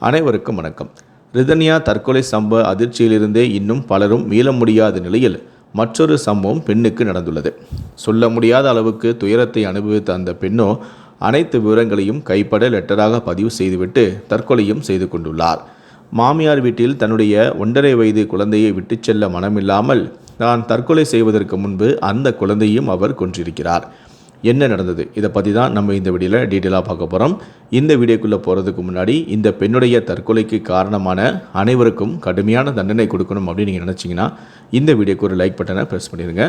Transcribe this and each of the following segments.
அனைவருக்கும் வணக்கம். ரிதன்யா தற்கொலை சம்பவ அதிர்ச்சியிலிருந்தே இன்னும் பலரும் மீள முடியாத நிலையில் மற்றொரு சம்பவம் பெண்ணுக்கு நடந்துள்ளது. சொல்ல முடியாத அளவுக்கு துயரத்தை அனுபவித்த அந்த பெண்ணோ அனைத்து விவரங்களையும் கைப்பட லெட்டராக பதிவு செய்துவிட்டு தற்கொலையும் செய்து கொண்டுள்ளார். மாமியார் வீட்டில் தன்னுடைய ஒன்றரை வயது குழந்தையை விட்டுச் செல்ல மனமில்லாமல் நான் தற்கொலை செய்வதற்கு முன்பு அந்த குழந்தையும் அவர் கொன்றிருக்கிறார். என்ன நடந்தது? இதை பற்றி தான் நம்ம இந்த வீடியோவில் டீட்டெயிலாக பார்க்க போகிறோம் இந்த வீடியோக்குள்ளே போகிறதுக்கு முன்னாடி இந்த பெண்ணுடைய தற்கொலைக்கு காரணமான அனைவருக்கும் கடுமையான தண்டனை கொடுக்கணும் அப்படின்னு நீங்கள் நினச்சிங்கன்னா இந்த வீடியோக்கு ஒரு லைக் பட்டனை ப்ரெஸ் பண்ணிடுங்க.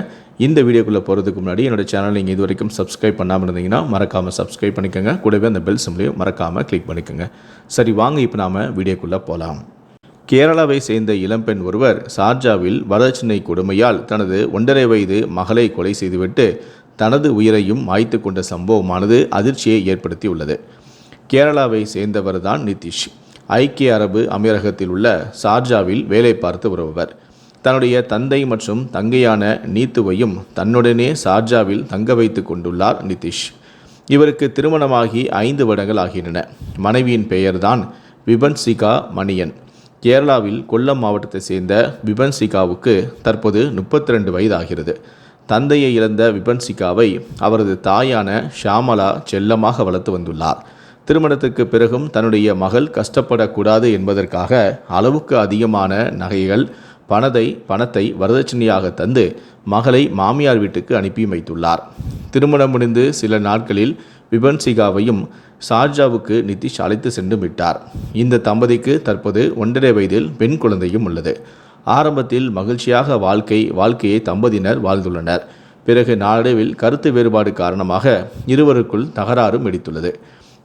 இந்த வீடியோக்குள்ளே போகிறதுக்கு முன்னாடி என்னோட சேனல் நீங்கள் இது வரைக்கும் சப்ஸ்கிரைப் பண்ணாமல் இருந்தீங்கன்னா மறக்காமல் சப்ஸ்கிரைப் பண்ணிக்கோங்க. கூடவே அந்த பெல் சிம்லையும் மறக்காமல் கிளிக் பண்ணிக்கோங்க. சரி வாங்க இப்போ நாம் வீடியோக்குள்ளே போகலாம் கேரளாவை சேர்ந்த இளம்பெண் ஒருவர் சார்ஜாவில் வரதட்சணை கொடுமையால் தனது ஒன்றரை வயது மகளை கொலை செய்துவிட்டு தனது உயிரையும் மாய்த்து கொண்ட சம்பவமானது அதிர்ச்சியை ஏற்படுத்தியுள்ளது. கேரளாவை சேர்ந்தவர்தான் நிதிஷ். ஐக்கிய அரபு அமீரகத்தில் உள்ள சார்ஜாவில் வேலை பார்த்து வருபவர். தன்னுடைய தந்தை மற்றும் தங்கையான நீத்துவையும் தன்னுடனே சார்ஜாவில் தங்க வைத்து கொண்டுள்ளார் நிதிஷ். இவருக்கு திருமணமாகி ஐந்து வருடங்கள் ஆகின்றன. மனைவியின் பெயர்தான் விபன்சிகா மணியன். கேரளாவில் கொல்லம் மாவட்டத்தை சேர்ந்த விபன்சிகாவுக்கு தற்போது முப்பத்தி ரெண்டு வயது ஆகிறது தந்தையை இழந்த விபன்சிகாவை அவரது தாயான ஷாமலா செல்லமாக வளர்த்து வந்துள்ளார். திருமணத்துக்கு பிறகும் தன்னுடைய மகள் கஷ்டப்படக்கூடாது என்பதற்காக அளவுக்கு அதிகமான நகைகள் பணத்தை பணத்தை வரதட்சணையாக தந்து மகளை மாமியார் வீட்டுக்கு அனுப்பி வைத்துள்ளார். திருமணம் முடிந்து சில நாட்களில் விபன்சிகாவையும் ஷார்ஜாவுக்கு நிதிஷ் அழைத்து சென்று விட்டார். இந்த தம்பதிக்கு தற்போது ஒன்றரை வயதில் பெண் குழந்தையும் உள்ளது. ஆரம்பத்தில் மகிழ்ச்சியாக வாழ்க்கை வாழ்க்கையை தம்பதியினர் வாழ்ந்துள்ளனர். பிறகு நாளடைவில் கருத்து வேறுபாடு காரணமாக இருவருக்குள் தகராறும் வெடித்துள்ளது.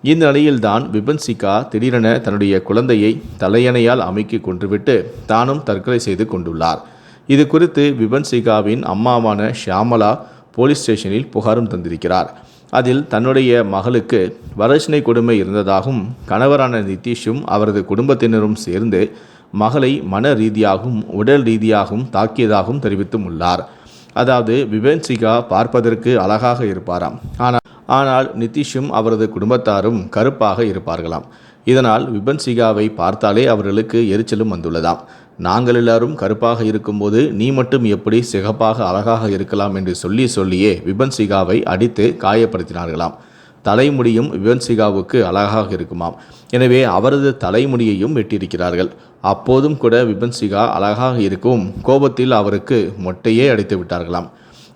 இந்த நிலையில்தான் விபன்சிகா திடீரென தன்னுடைய குழந்தையை தலையணையால் அமைக்கி கொன்றுவிட்டு தானும் தற்கொலை செய்து கொண்டுள்ளார். இது குறித்து விபன்சிகாவின் அம்மாவான ஷியாமலா போலீஸ் ஸ்டேஷனில் புகாரும் தந்திருக்கிறார். அதில் தன்னுடைய மகளுக்கு வரட்சணை கொடுமை இருந்ததாகவும் கணவரான நிதிஷும் அவரது குடும்பத்தினரும் சேர்ந்து மகளை மன ரீதியாகவும் உடல் ரீதியாகவும் தாக்கியதாகவும் தெரிவித்தும் உள்ளார். அதாவது விபன்சிகா பார்ப்பதற்கு அழகாக இருப்பாராம். ஆனால் ஆனால் நிதிஷும் அவரது குடும்பத்தாரும் கருப்பாக இருப்பார்களாம். இதனால் விபன்சிகாவை பார்த்தாலே அவர்களுக்கு எரிச்சலும் வந்துள்ளதாம். நாங்கள் எல்லாரும் கருப்பாக இருக்கும்போது நீ மட்டும் எப்படி சிகப்பாக அழகாக இருக்கலாம்? என்று சொல்லி சொல்லியே விபன்சிகாவை அடித்து காயப்படுத்தினார்களாம். தலைமுடியும் விபன்சிகாவுக்கு அழகாக இருக்குமாம். எனவே அவரது தலைமுடியையும் வெட்டியிருக்கிறார்கள். அப்போதும் கூட விபன்சிகா அழகாக இருக்கவும் கோபத்தில் அவருக்கு மொட்டையே அடித்து விட்டார்களாம்.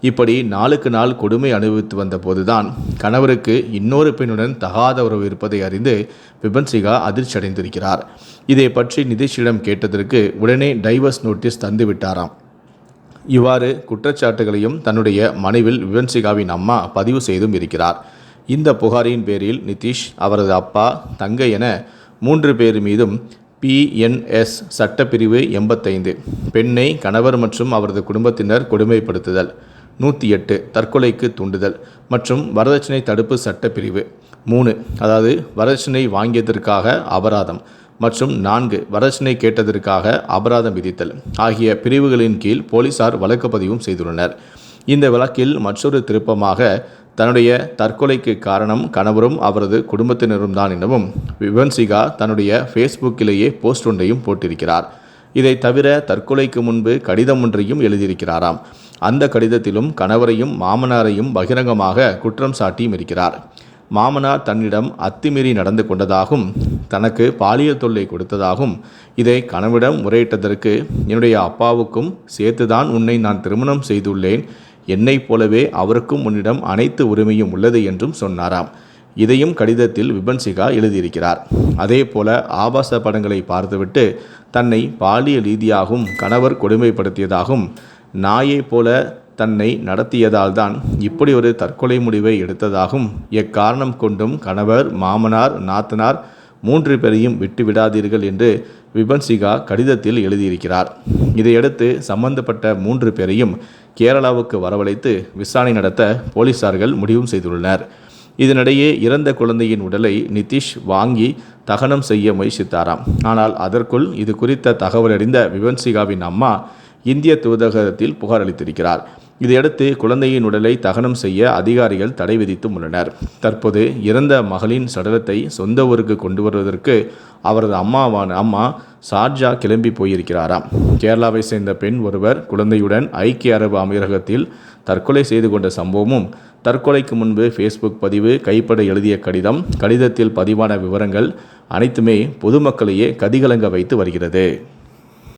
இப்படி நாளுக்கு நாள் கொடுமை அனுபவித்து வந்த போதுதான் கணவருக்கு இன்னொரு பெண்ணுடன் தகாத உறவு இருப்பதை அறிந்து விபன்சிகா அதிர்ச்சி அடைந்திருக்கிறார் இதை பற்றி நிதிஷிடம் கேட்டதற்கு உடனே டைவர்ஸ் நோட்டீஸ் தந்து விட்டாராம். இவ்வாறு குற்றச்சாட்டுகளையும் தன்னுடைய மனைவில் விபன்சிகாவின் அம்மா பதிவு செய்தும் இருக்கிறார். இந்த புகாரின் பேரில் நிதிஷ் அவரது அப்பா தங்கை என மூன்று பேர் மீதும் பிஎன்எஸ் சட்டப்பிரிவு எண்பத்தைந்து பெண்ணை கணவர் மற்றும் அவரது குடும்பத்தினர் கொடுமைப்படுத்துதல் நூற்றி எட்டு தற்கொலைக்கு தூண்டுதல் மற்றும் வரதட்சணை தடுப்பு சட்டப்பிரிவு மூணு அதாவது வரதட்சணை வாங்கியதற்காக அபராதம் மற்றும் நான்கு வரதட்சணை கேட்டதற்காக அபராதம் விதித்தல் ஆகிய பிரிவுகளின் கீழ் போலீசார் வழக்கு பதிவும் செய்துள்ளனர். இந்த வழக்கில் மற்றொரு திருப்பமாக தன்னுடைய தற்கொலைக்கு காரணம் கணவரும் அவரது குடும்பத்தினரும் தான் எனவும் விவன்சிகா தன்னுடைய ஃபேஸ்புக்கிலேயே போஸ்ட் ஒன்றையும் போட்டிருக்கிறார். இதை தவிர தற்கொலைக்கு முன்பு கடிதம் ஒன்றையும் எழுதியிருக்கிறாராம். அந்த கடிதத்திலும் கணவரையும் மாமனாரையும் பகிரங்கமாக குற்றம் சாட்டியும் இருக்கிறார். மாமனார் தன்னிடம் அத்துமீறி நடந்து கொண்டதாகவும் தனக்கு பாலியல் தொல்லை கொடுத்ததாகவும் இதை கணவிடம் முறையிட்டதற்கு என்னுடைய அப்பாவுக்கும் சேர்த்துதான் உன்னை நான் திருமணம் செய்துள்ளேன் என்னைப் போலவே அவருக்கும் உன்னிடம் அனைத்து உரிமையும் உள்ளது என்றும் சொன்னாராம். இதையும் கடிதத்தில் விபன்சிகா எழுதியிருக்கிறார். அதே போல ஆபாச படங்களை பார்த்துவிட்டு தன்னை பாலியல் ரீதியாகவும் கணவர் கொடுமைப்படுத்தியதாகவும் நாயைப் போல தன்னை நடத்தியதால் தான் இப்படி ஒரு தற்கொலை முடிவை எடுத்ததாகவும் எக்காரணம் கொண்டும் கணவர் மாமனார் நாத்தனார் மூன்று பேரையும் விட்டு விடாதீர்கள் என்று விபன்சிகா கடிதத்தில் எழுதியிருக்கிறார். இதையடுத்து சம்பந்தப்பட்ட மூன்று பேரையும் கேரளாவுக்கு வரவழைத்து விசாரணை நடத்த போலீசார்கள் முடிவும் செய்துள்ளனர். இதனிடையே இறந்த குழந்தையின் உடலை நிதிஷ் வாங்கி தகனம் செய்ய முயற்சித்தாராம். ஆனால் அதற்குள் இது குறித்த தகவல் அறிந்த விவன்சிகாவின் அம்மா இந்திய தூதரகத்தில் புகார் அளித்திருக்கிறார். இதையடுத்து குழந்தையின் உடலை தகனம் செய்ய அதிகாரிகள் தடை விதித்தும் உள்ளனர். தற்போது இறந்த மகளின் சடலத்தை சொந்த ஊருக்கு கொண்டு வருவதற்கு அவரது அம்மாவான அம்மா ஷார்ஜா கிளம்பி போயிருக்கிறாராம். கேரளாவை சேர்ந்த பெண் ஒருவர் குழந்தையுடன் ஐக்கிய அரபு அமீரகத்தில் தற்கொலை செய்து கொண்ட சம்பவமும் தற்கொலைக்கு முன்பு ஃபேஸ்புக் பதிவு கைப்பட எழுதிய கடிதம் கடிதத்தில் பதிவான விவரங்கள் அனைத்துமே பொதுமக்களையே கதிகலங்க வைத்து வருகிறது.